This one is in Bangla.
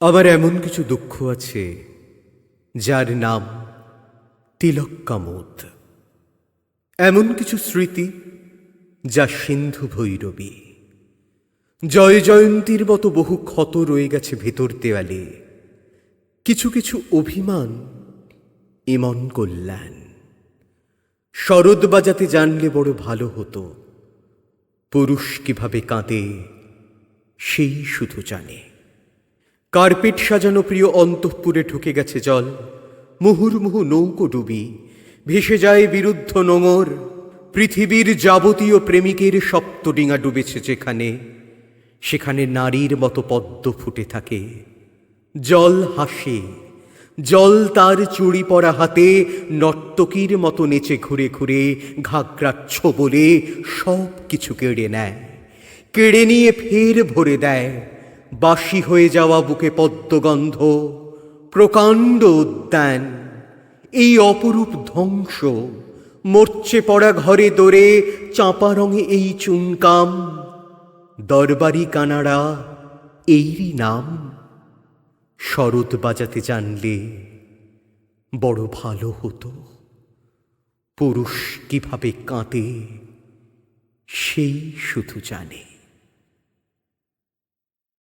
আবার এমন কিছু দুঃখ আছে, যার নাম তিলক তিলক্কামোদ এমন কিছু স্মৃতি যা সিন্ধু ভৈরবী। জয় জয়ন্তীর মতো বহু ক্ষত রয়ে গেছে ভেতর দেওয়ালে কিছু কিছু অভিমান ইমন কল্যাণ। শরৎ বাজাতে জানলে বড় ভালো হতো, পুরুষ কীভাবে কাঁদে সেই শুধু জানে। কার্পেট সাজানো প্রিয় অন্তঃপুরে ঢুকে গেছে জল। মুহুর্মুহু নৌকো ডুবি, ভেসে যায় বিরুদ্ধ নোঙর। পৃথিবীর যাবতীয় প্রেমিকের সপ্তডিঙা ডুবেছে যেখানে, সেখানে নারীর মতো পদ্ম ফুটে থাকে। জল হাসে, জল তার চুড়ি পরা হাতে, নর্তকীর মতো নেচে ঘুরে ঘুরে, ঘাগরাচ্ছ বলে সব কিছু কেড়ে নেয়। কেড়ে নিয়ে ফের ভরে দেয়। বাসি হয়ে যাওয়া বুকে পদ্মগন্ধ, প্রকাণ্ড উদ্যান। এই অপরূপ ধ্বংস, মরচে পড়া ঘরে দোরে চাঁপা রঙে এই চুনকাম। দরবারি কানাড়া, এরই নাম। শরৎ বাজাতে জানলে বড় ভালো হতো। পুরুষ কীভাবে কাঁদে, সেই শুধু জানে।